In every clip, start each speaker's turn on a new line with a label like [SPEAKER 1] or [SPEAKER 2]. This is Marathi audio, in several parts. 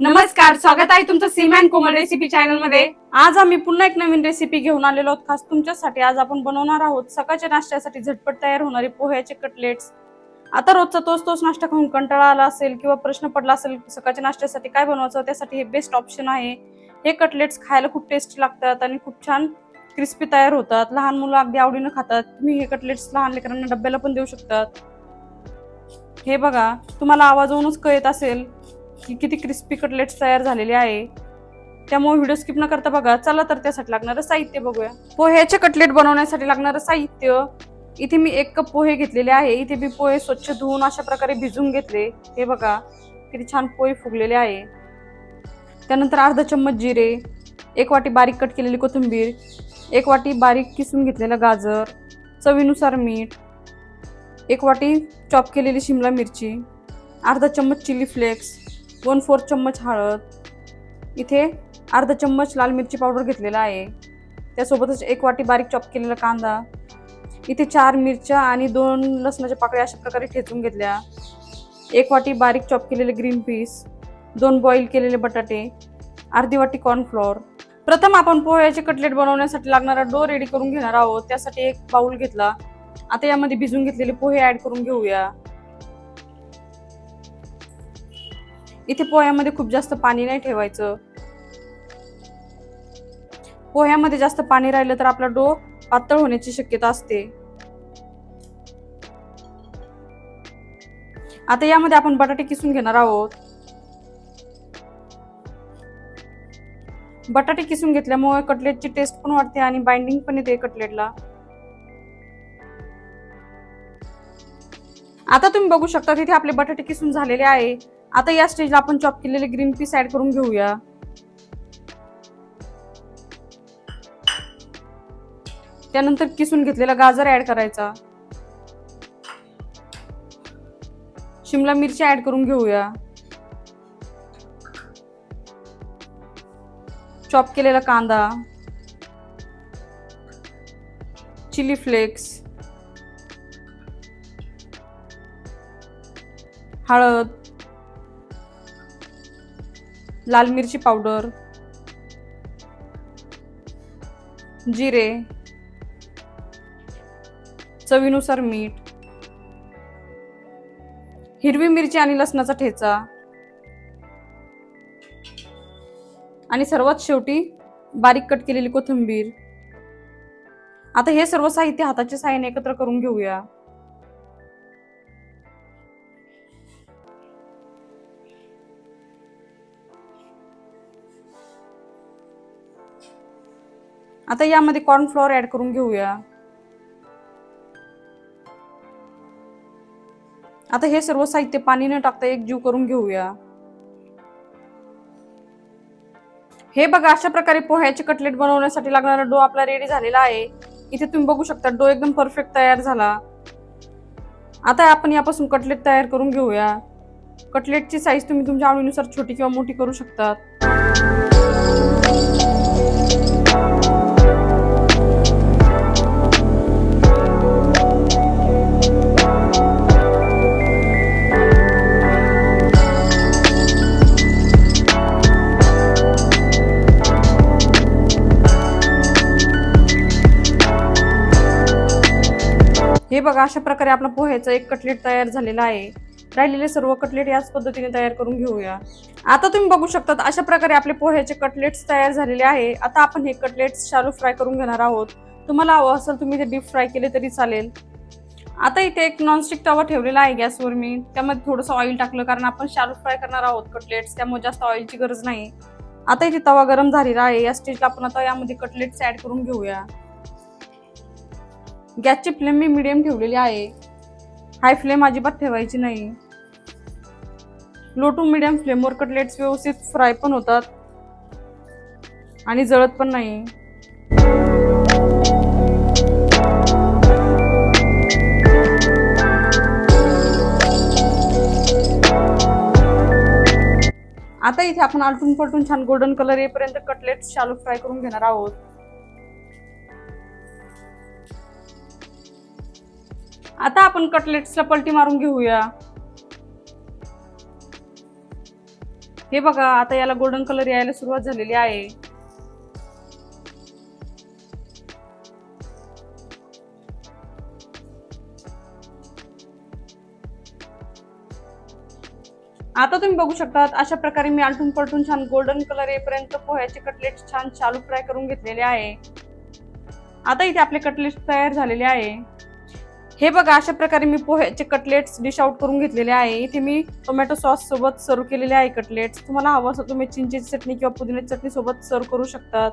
[SPEAKER 1] नमस्कार स्वागत आहे तुमचं सीमॅन कोमल रेसिपी चॅनलमध्ये.
[SPEAKER 2] आज आम्ही पुन्हा एक नवीन रेसिपी घेऊन आलेलो आहोत. खास तुमच्यासाठी आज आपण बनवणार आहोत सकाळच्या नाश्त्यासाठी झटपट तयार होणारे पोह्याचे कटलेट्स आता रोजचा तोच तोच नाश्ता खाऊन कंटाळा आला असेल किंवा प्रश्न पडला असेल सकाळच्या नाश्त्यासाठी काय बनवायचं त्यासाठी हे बेस्ट ऑप्शन आहे. हे कटलेट्स खायला खूप टेस्टी लागतात आणि खूप छान क्रिस्पी तयार होतात. लहान मुलं अगदी आवडीनं खातात. तुम्ही हे कटलेट्स लहान लेकरांना डब्याला पण देऊ शकतात. हे बघा तुम्हाला आवाजावरूनच कळत असेल. की किती क्रिस्पी कटलेट्स तयार झालेले आहे. त्यामुळे व्हिडिओ स्किप न करता बघा चला तर त्यासाठी लागणारं साहित्य बघूया. पोह्याचे कटलेट बनवण्यासाठी लागणारं साहित्य. इथे मी एक कप पोहे घेतलेले आहे. इथे मी पोहे स्वच्छ धुवून अशा प्रकारे भिजून घेतले. हे बघा किती छान पोहे फुगलेले आहे. त्यानंतर अर्धा चम्मच जिरे एक वाटी बारीक कट केलेली कोथिंबीर एक वाटी बारीक किसून घेतलेलं गाजर चवीनुसार मीठ एक वाटी चॉप केलेली शिमला मिरची अर्धा चम्मच चिली फ्लेक्स वन फोर चम्मच हळद. इथे अर्धा चम्मच लाल मिरची पावडर घेतलेला आहे. त्यासोबतच एक वाटी बारीक चॉप केलेला कांदा. इथे चार मिरच्या आणि दोन लसणाच्या पाकळ्या अशा प्रकारे ठेचून घेतल्या. एक वाटी बारीक चॉप केलेले ग्रीन पीस. दोन बॉईल केलेले बटाटे. अर्धी वाटी कॉर्नफ्लॉवर प्रथम आपण पोह्याचे कटलेट बनवण्यासाठी लागणारा डो रेडी करून घेणार आहोत. त्यासाठी एक बाउल घेतला. आता यामध्ये भिजून घेतलेले पोहे ॲड करून घेऊया. इथे पोह्यामध्ये खूप जास्त पाणी नाही ठेवायचं. पोह्यामध्ये जास्त पाणी राहिलं तर आपला डो पातळ होण्याची शक्यता असते. आता यामध्ये आपण बटाटे किसून घेणार आहोत. बटाटे किसून घेतल्यामुळे कटलेटची टेस्ट पण वाढते आणि बाइंडिंग पण येते कटलेटला. आता तुम्ही बघू शकता तिथे आपले बटाटे किसून झालेले आहे. आता या स्टेजला आपण चॉप केलेले ग्रीन पीस ऍड करून घेऊया. त्यानंतर किसून घेतलेला गाजर ऍड करायचा. शिमला मिरची ऍड करून घेऊया. चॉप केलेला कांदा. चिली फ्लेक्स हळद. लाल मिरची पावडर जिरे चवीनुसार मीठ हिरवी मिरची आणि लसणाचा ठेचा आणि सर्वात शेवटी बारीक कट केलेली कोथिंबीर. आता हे सर्व साहित्य हाताच्या साहाय्याने एकत्र करून घेऊया. आता यामध्ये कॉर्नफ्लॉवर ऍड करून घेऊया. आता हे सर्व साहित्य पाणी न टाकता एक जीव करून घेऊया. हे बघा अशा प्रकारे पोह्याचे कटलेट बनवण्यासाठी लागणारा डो आपला रेडी झालेला आहे. इथे तुम्ही बघू शकता डो एकदम परफेक्ट तयार झाला. आता आपण यापासून कटलेट तयार करून घेऊया. कटलेटची साईज तुम्ही तुमच्या आवडीनुसार छोटी किंवा मोठी करू शकतात. हे बघा अशा प्रकारे आपला पोह्याचा एक कटलेट तयार झालेला आहे. राहिलेले सर्व कटलेट याच पद्धतीने तयार करून घेऊया. आता तुम्ही बघू शकतात अशा प्रकारे आपले पोह्याचे कटलेट्स तयार झालेले आहे. आता आपण हे कटलेट्स शालू फ्राय करून घेणार आहोत. तुम्हाला हवं असेल तुम्ही ते डीप फ्राय केले तरी चालेल. आता इथे एक नॉनस्टिक तवा ठेवलेला आहे गॅसवर मी. त्यामध्ये थोडंसं ऑइल टाकलं कारण आपण शालू फ्राय करणार आहोत कटलेट्स त्यामुळे जास्त ऑइलची गरज नाही. आता इथे तवा गरम झालेला आहे. या स्टेजला आपण आता यामध्ये कटलेट्स ऍड करून घेऊया. गॅसची फ्लेम मी मिडियम ठेवलेली आहे. हाय फ्लेम अजिबात ठेवायची नाही. लो टू मिडियम फ्लेमवर कटलेट्स व्यवस्थित फ्राय पण होतात. आणि जळत पण नाही. आता इथे आपण आलटून पलटून छान गोल्डन कलर येईपर्यंत कटलेट्स शालू फ्राय करून घेणार आहोत. आता आपण कटलेट्सला पलटी मारून घेऊया. हे बघा आता याला गोल्डन कलर यायला सुरुवात झालेली आहे. आता तुम्ही बघू शकता अशा प्रकारे मी आलटून पलटून छान गोल्डन कलर येईपर्यंत पोह्याचे कटलेट छान चालू फ्राय करून घेतलेले आहे. आता इथे आपले कटलेट तयार झालेले आहे. हे बघा अशा प्रकारे मी पोह्याचे कटलेट्स डिश आउट करून घेतलेले आहे. इथे मी टोमॅटो सॉस सोबत सर्व केलेले आहे कटलेट्स तुम्हाला हवं असं तुम्ही चिंचेची चटणी किंवा पुदिन्याची चटणी सोबत सर्व करू शकतात.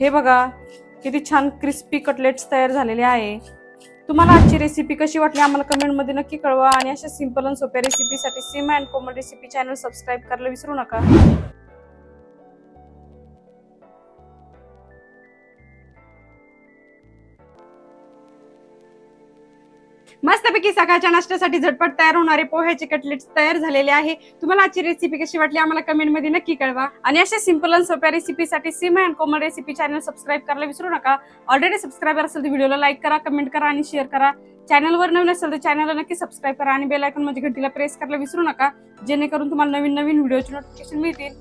[SPEAKER 2] हे बघा किती छान क्रिस्पी कटलेट्स तयार झालेले आहे. तुम्हाला आजची रेसिपी कशी वाटली आम्हाला कमेंटमध्ये नक्की कळवा आणि अशा सिंपल आणि सोप्या रेसिपीसाठी Seema and Komal recipe channel subscribe करायला विसरू नका.
[SPEAKER 1] मस्तपैकी सकाळच्या नाश्त्यासाठी झटपट तयार होणारे पोह्याचे कटलेट्स तयार झालेले आहे. तुम्हाला आजची रेसिपी कशी वाटली आम्हाला कमेंटमध्ये नक्की कळवा.
[SPEAKER 2] आणि अशा सिंपल आणि सोप्या रेसिपीसाठी Seema and Komal recipe channel subscribe करायला विसरू नका. ऑलरेडी सबस्क्राईबर असेल तर व्हिडिओला लाईक करा कमेंट करा आणि शेअर करा. चॅनलवर नवीन असेल तर चॅनलला नक्की सबस्क्राईब करा आणि बेल आयकॉनमध्ये घंटीला प्रेस करायला विसरू नका. जेणेकरून तुम्हाला नवीन नवीन व्हिडिओचे नोटिफिकेशन मिळतील.